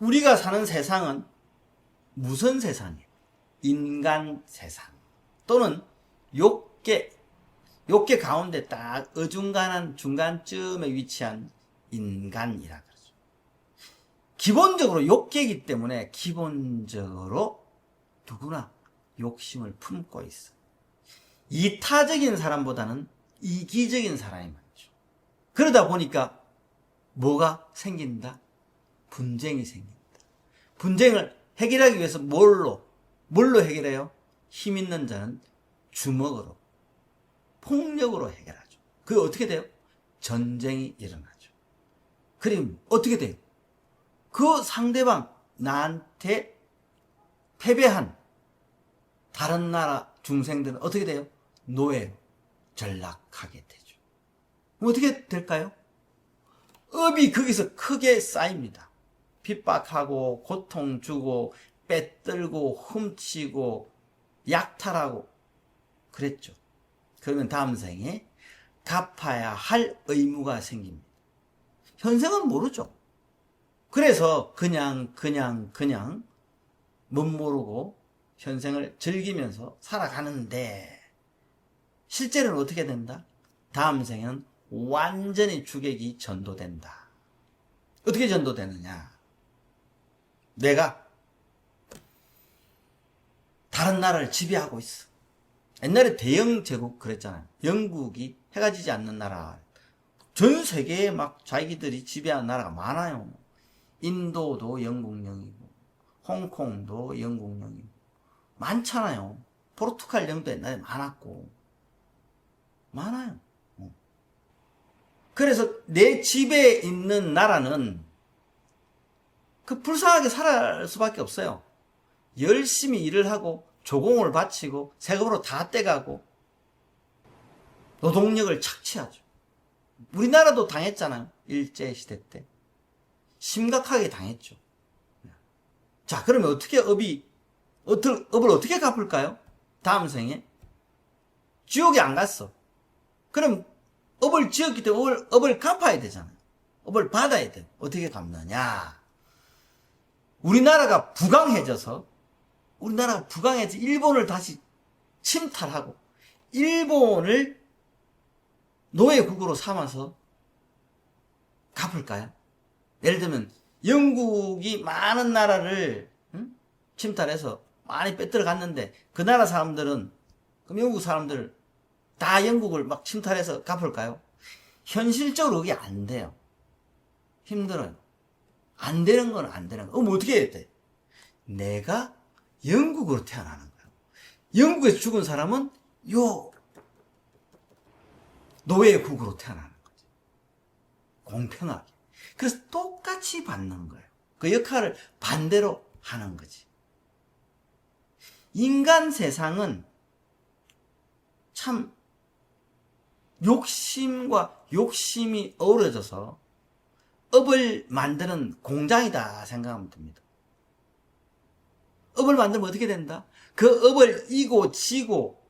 우리가 사는 세상은 무슨 세상이에요? 인간 세상. 또는 욕계, 욕계 가운데 딱 어중간한 중간쯤에 위치한 인간이라 그러죠. 기본적으로 욕계이기 때문에 기본적으로 누구나 욕심을 품고 있어. 이타적인 사람보다는 이기적인 사람이 많죠. 그러다 보니까 뭐가 생긴다? 분쟁이 생긴다. 분쟁을 해결하기 위해서 뭘로? 뭘로 해결해요? 힘 있는 자는 주먹으로, 폭력으로 해결하죠. 그게 어떻게 돼요? 전쟁이 일어나죠. 그럼 어떻게 돼요? 그 상대방, 나한테 패배한 다른 나라 중생들은 어떻게 돼요? 노예로 전락하게 되죠. 어떻게 될까요? 업이 거기서 크게 쌓입니다. 핍박하고 고통 주고 빼들고 훔치고 약탈하고 그랬죠. 그러면 다음 생에 갚아야 할 의무가 생깁니다. 현생은 모르죠. 그래서 그냥 그냥 그냥 못 모르고 현생을 즐기면서 살아가는데 실제로는 어떻게 된다? 다음 생에는 완전히 주객이 전도된다. 어떻게 전도되느냐? 내가 다른 나라를 지배하고 있어. 옛날에 대영 제국 그랬잖아요. 영국이 해가 지지 않는 나라. 전 세계에 막 자기들이 지배한 나라가 많아요. 인도도 영국령이고, 홍콩도 영국령이고, 많잖아요. 포르투갈령도 옛날에 많았고, 많아요. 어. 그래서 내 집에 있는 나라는 그 불쌍하게 살아갈 수밖에 없어요. 열심히 일을 하고 조공을 바치고 세금으로 다 떼가고 노동력을 착취하죠. 우리나라도 당했잖아요. 일제시대 때. 심각하게 당했죠. 자, 그러면 어떻게 업이, 어떻게, 업을 어떻게 갚을까요? 다음 생에? 지옥에 안 갔어. 그럼 업을 지었기 때문에 업을, 업을 갚아야 되잖아요. 업을 받아야 돼. 어떻게 갚느냐? 우리나라가 부강해져서 우리나라가 부강해서 일본을 다시 침탈하고 일본을 노예국으로 삼아서 갚을까요? 예를 들면 영국이 많은 나라를 응? 침탈해서 많이 빼들어 갔는데 그 나라 사람들은 그럼 영국 사람들 다 영국을 막 침탈해서 갚을까요? 현실적으로 그게 안 돼요. 힘들어요. 안 되는 건 안 되는 거. 그럼 어떻게 해야 돼? 내가 영국으로 태어나는 거예요. 영국에서 죽은 사람은 요 노예국으로 태어나는 거지. 공평하게. 그래서 똑같이 받는 거예요. 그 역할을 반대로 하는 거지. 인간 세상은 참 욕심과 욕심이 어우러져서 업을 만드는 공장이다 생각하면 됩니다. 업을 만들면 어떻게 된다? 그 업을 이고 지고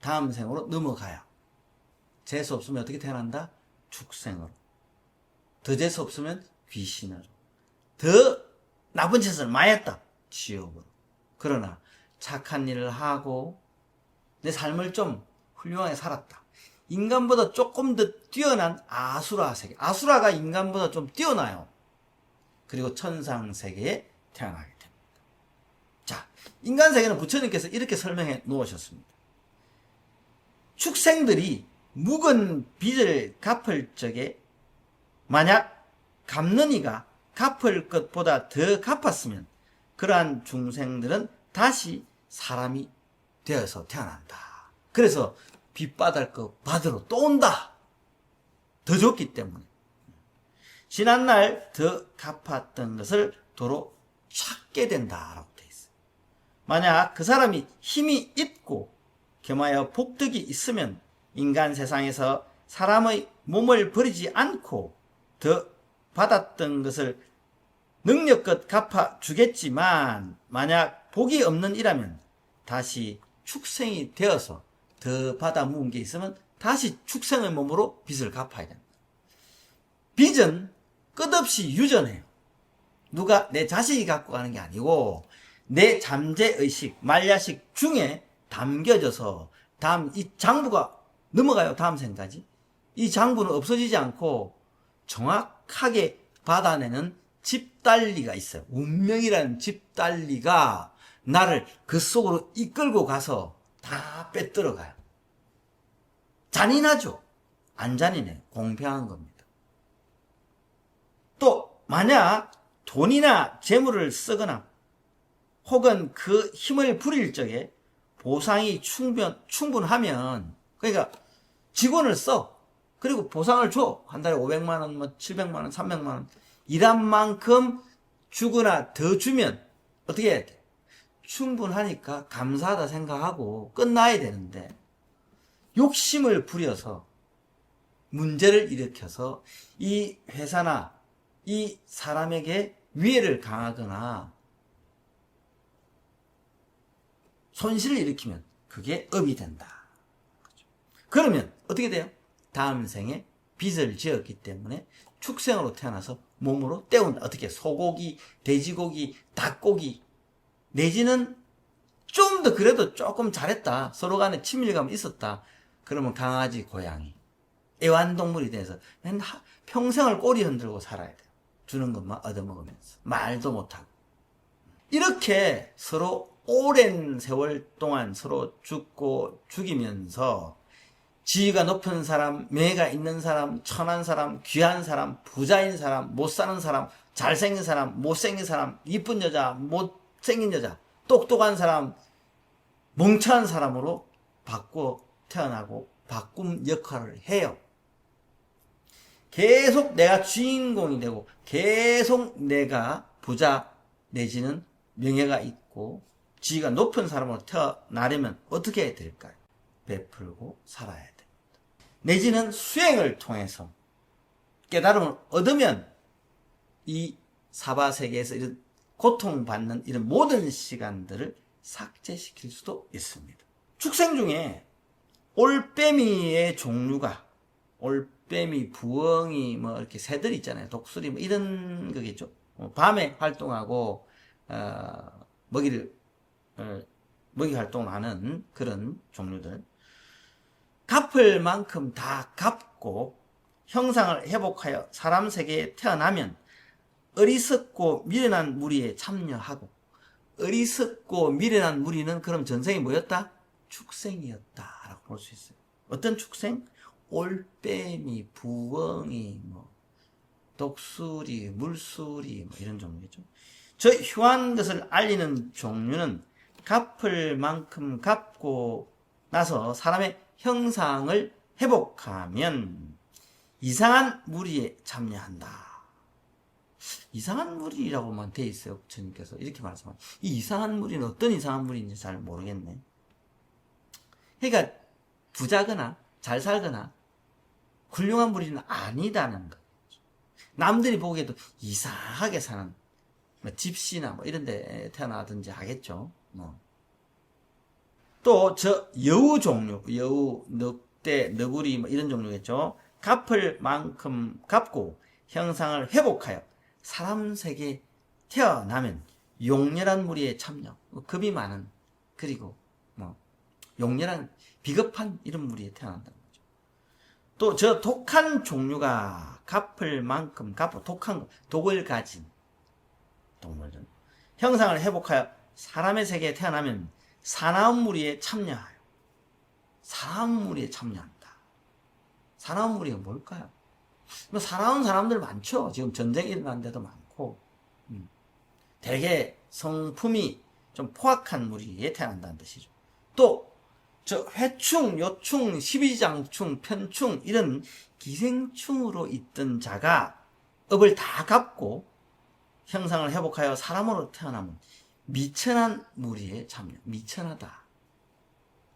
다음 생으로 넘어가요. 재수 없으면 어떻게 태어난다? 축생으로. 더 재수 없으면 귀신으로. 더 나쁜 짓을 많이 했다. 지옥으로. 그러나 착한 일을 하고 내 삶을 좀 훌륭하게 살았다. 인간보다 조금 더 뛰어난 아수라 세계. 아수라가 인간보다 좀 뛰어나요. 그리고 천상 세계에 태어나게 됩니다. 자, 인간 세계는 부처님께서 이렇게 설명해 놓으셨습니다. 축생들이 묵은 빚을 갚을 적에 만약 갚는 이가 갚을 것보다 더 갚았으면 그러한 중생들은 다시 사람이 되어서 태어난다. 그래서 빚 받을 거 받으러 또 온다. 더 줬기 때문에. 지난날 더 갚았던 것을 도로 찾게 된다라고 돼 있어요. 만약 그 사람이 힘이 있고 겸하여 복덕이 있으면 인간 세상에서 사람의 몸을 버리지 않고 더 받았던 것을 능력껏 갚아 주겠지만 만약 복이 없는 이라면 다시 축생이 되어서 더 받아 모은 게 있으면 다시 축생의 몸으로 빚을 갚아야 됩니다. 빚은 끝없이 유전해요. 누가 내 자식이 갖고 가는 게 아니고 내 잠재의식, 말야식 중에 담겨져서 다음 이 장부가 넘어가요. 다음 생까지. 이 장부는 없어지지 않고 정확하게 받아내는 집달리가 있어요. 운명이라는 집달리가 나를 그 속으로 이끌고 가서 다 빼들어 가요. 잔인하죠? 안 잔인해. 공평한 겁니다. 또, 만약 돈이나 재물을 쓰거나 혹은 그 힘을 부릴 적에 보상이 충분, 충분하면, 그러니까 직원을 써. 그리고 보상을 줘. 한 달에 500만원, 뭐 700만원, 300만원. 일한 만큼 주거나 더 주면 어떻게 해야 돼? 충분하니까 감사하다 생각하고 끝나야 되는데, 욕심을 부려서 문제를 일으켜서 이 회사나 이 사람에게 위해를 강하거나 손실을 일으키면 그게 업이 된다. 그러면 어떻게 돼요? 다음 생에 빚을 지었기 때문에 축생으로 태어나서 몸으로 때운다. 어떻게 소고기, 돼지고기, 닭고기 내지는 좀 더 그래도 조금 잘했다. 서로 간에 친밀감이 있었다. 그러면 강아지, 고양이 애완동물이 돼서 맨날 평생을 꼬리 흔들고 살아야 돼요. 주는 것만 얻어먹으면서 말도 못하고 이렇게 서로 오랜 세월 동안 서로 죽고 죽이면서 지위가 높은 사람, 명예가 있는 사람, 천한 사람, 귀한 사람, 부자인 사람, 못 사는 사람, 잘생긴 사람, 못생긴 사람, 이쁜 여자, 못 생긴 여자, 똑똑한 사람, 멍청한 사람으로 바꾸어 태어나고 바꿈 역할을 해요. 계속 내가 주인공이 되고 계속 내가 부자 내지는 명예가 있고 지위가 높은 사람으로 태어나려면 어떻게 해야 될까요? 베풀고 살아야 됩니다. 내지는 수행을 통해서 깨달음을 얻으면 이 사바세계에서 이런 고통받는 이런 모든 시간들을 삭제시킬 수도 있습니다. 축생 중에 올빼미의 종류가 올빼미, 부엉이, 뭐 이렇게 새들 있잖아요. 독수리 뭐 이런 거겠죠. 어, 밤에 활동하고 어, 먹이를 어, 먹이 활동을 하는 그런 종류들. 갚을 만큼 다 갚고 형상을 회복하여 사람 세계에 태어나면 어리석고 미련한 무리에 참여하고 어리석고 미련한 무리는 그럼 전생이 뭐였다? 축생이었다 라고 볼 수 있어요. 어떤 축생? 올빼미, 부엉이, 뭐 독수리, 물수리 뭐 이런 종류겠죠. 저 흉한 것을 알리는 종류는 갚을 만큼 갚고 나서 사람의 형상을 회복하면 이상한 무리에 참여한다. 이상한 무리라고만 돼 있어요. 부처님께서 이렇게 말씀하세요. 이 이상한 무리는 어떤 이상한 무리인지 잘 모르겠네. 그러니까 부자거나 잘 살거나 훌륭한 무리는 아니다는 거. 남들이 보기에도 이상하게 사는 뭐 집시나 뭐 이런 데 태어나든지 하겠죠. 뭐. 또 저 여우 종류, 여우, 늑대, 너구리 뭐 이런 종류겠죠. 갚을 만큼 갚고 형상을 회복하여 사람 세계에 태어나면 용렬한 무리에 참여, 뭐 급이 많은 그리고 뭐 용렬한 비겁한 이런 무리에 태어난다는 거죠. 또 저 독한 종류가 갚을 만큼 갚고 독한 거, 독을 가진 동물들 형상을 회복하여 사람의 세계에 태어나면 사나운 무리에 참여하여 사나운 무리에 참여한다. 사나운 무리가 뭘까요? 뭐 사나운 사람들 많죠. 지금 전쟁이 일어난 데도 많고 음. 대개 성품이 좀 포악한 무리에 태어난다는 뜻이죠. 또 저 회충, 요충, 십이장충, 편충 이런 기생충으로 있던 자가 업을 다 갚고 형상을 회복하여 사람으로 태어나면 미천한 무리에 참여. 미천하다.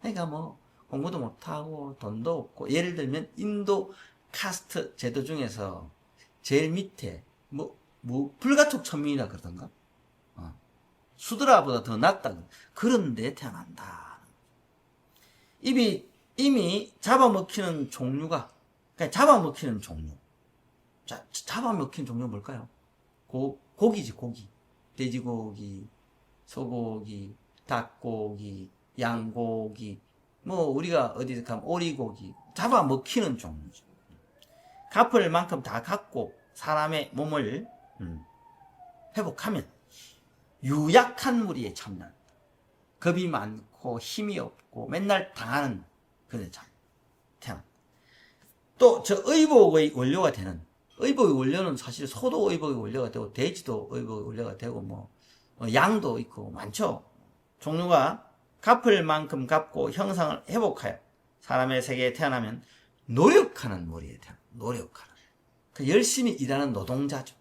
그러니까 뭐 공부도 못하고 돈도 없고 예를 들면 인도 카스트 제도 중에서 제일 밑에 뭐, 뭐 불가촉 천민이라 그러던가 어. 수드라보다 더 낫다 그런데 태어난다 이미 이미 잡아먹히는 종류가 그러니까 잡아먹히는 종류 자, 잡아먹히는 종류 뭘까요? 고, 고기지 고기. 돼지고기, 소고기, 닭고기, 양고기, 뭐 우리가 어디서 가면 오리고기 잡아 먹히는 종류죠. 갚을 만큼 다 갚고 사람의 몸을 음, 회복하면 유약한 무리에 참는다. 겁이 많고 힘이 없고 맨날 당하는 그런 참 태어난다. 또 저 의복의 원료가 되는 의복의 원료는 사실 소도 의복의 원료가 되고 돼지도 의복의 원료가 되고 뭐 어, 양도 있고 많죠. 종류가 갚을 만큼 갚고 형상을 회복하여 사람의 세계에 태어나면 노력하는 무리에 태어나 노력하는 그 열심히 일하는 노동자죠.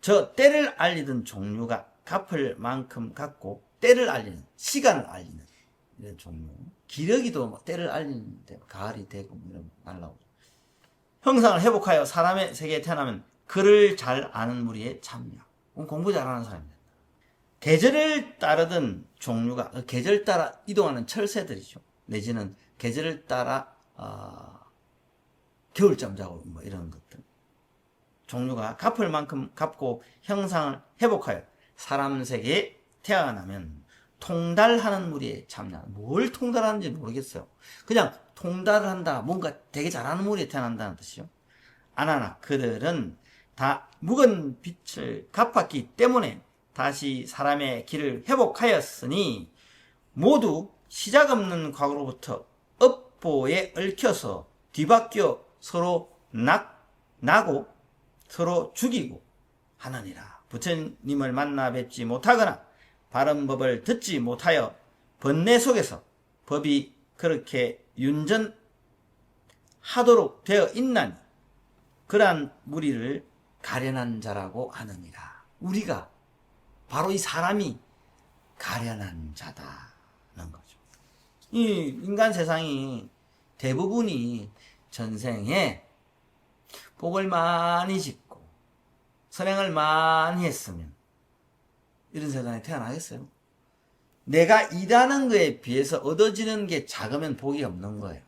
저 때를 알리던 종류가 갚을 만큼 갚고 때를 알리는 시간을 알리는 이런 종류 기러기도 뭐 때를 알리는데 가을이 되고 뭐 이런 거 날라오죠. 형상을 회복하여 사람의 세계에 태어나면 글을 잘 아는 무리에 참여. 공부 잘하는 사람이 된다. 계절을 따르던 종류가 그 계절 따라 이동하는 철새들이죠. 내지는 계절을 따라 어, 겨울잠 자고 뭐 이런 것들. 종류가 갚을 만큼 갚고 형상을 회복하여 사람 세계에 태어나면 통달하는 무리에 참여. 뭘 통달하는지 모르겠어요. 그냥 통달을 한다. 뭔가 되게 잘하는 무리에 태어난다는 뜻이요. 아나나 그들은 다 묵은 빛을 갚았기 때문에 다시 사람의 길을 회복하였으니 모두 시작 없는 과거로부터 업보에 얽혀서 뒤바뀌어 서로 낙, 나고 서로 죽이고 하느니라. 부처님을 만나 뵙지 못하거나 바른 법을 듣지 못하여 번뇌 속에서 법이 그렇게 윤전하도록 되어 있나니 그러한 무리를 가련한 자라고 하느니라. 우리가 바로 이 사람이 가련한 자다는 거죠. 이 인간 세상이 대부분이 전생에 복을 많이 짓고 선행을 많이 했으면 이런 세상에 태어나겠어요? 내가 일하는 거에 비해서 얻어지는 게 작으면 복이 없는 거예요.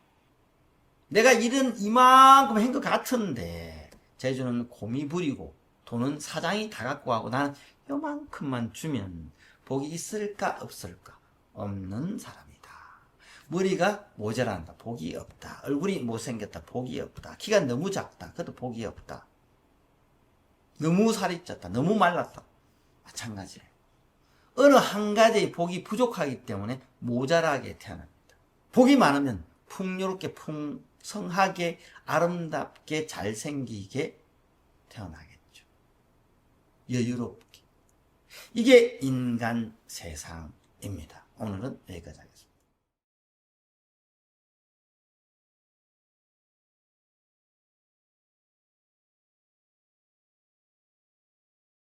내가 일은 이만큼 한 것 같은데 제주는 곰이 부리고 돈은 사장이 다 갖고 가고 나는 요만큼만 주면 복이 있을까 없을까 없는 사람이다. 머리가 모자란다. 복이 없다. 얼굴이 못생겼다. 복이 없다. 키가 너무 작다. 그것도 복이 없다. 너무 살이 쪘다. 너무 말랐다. 마찬가지예요. 어느 한 가지의 복이 부족하기 때문에 모자라게 태어납니다. 복이 많으면 풍요롭게 풍성하게 아름답게 잘생기게 태어나겠죠. 여유롭게. 이게 인간 세상입니다. 오늘은 여기까지.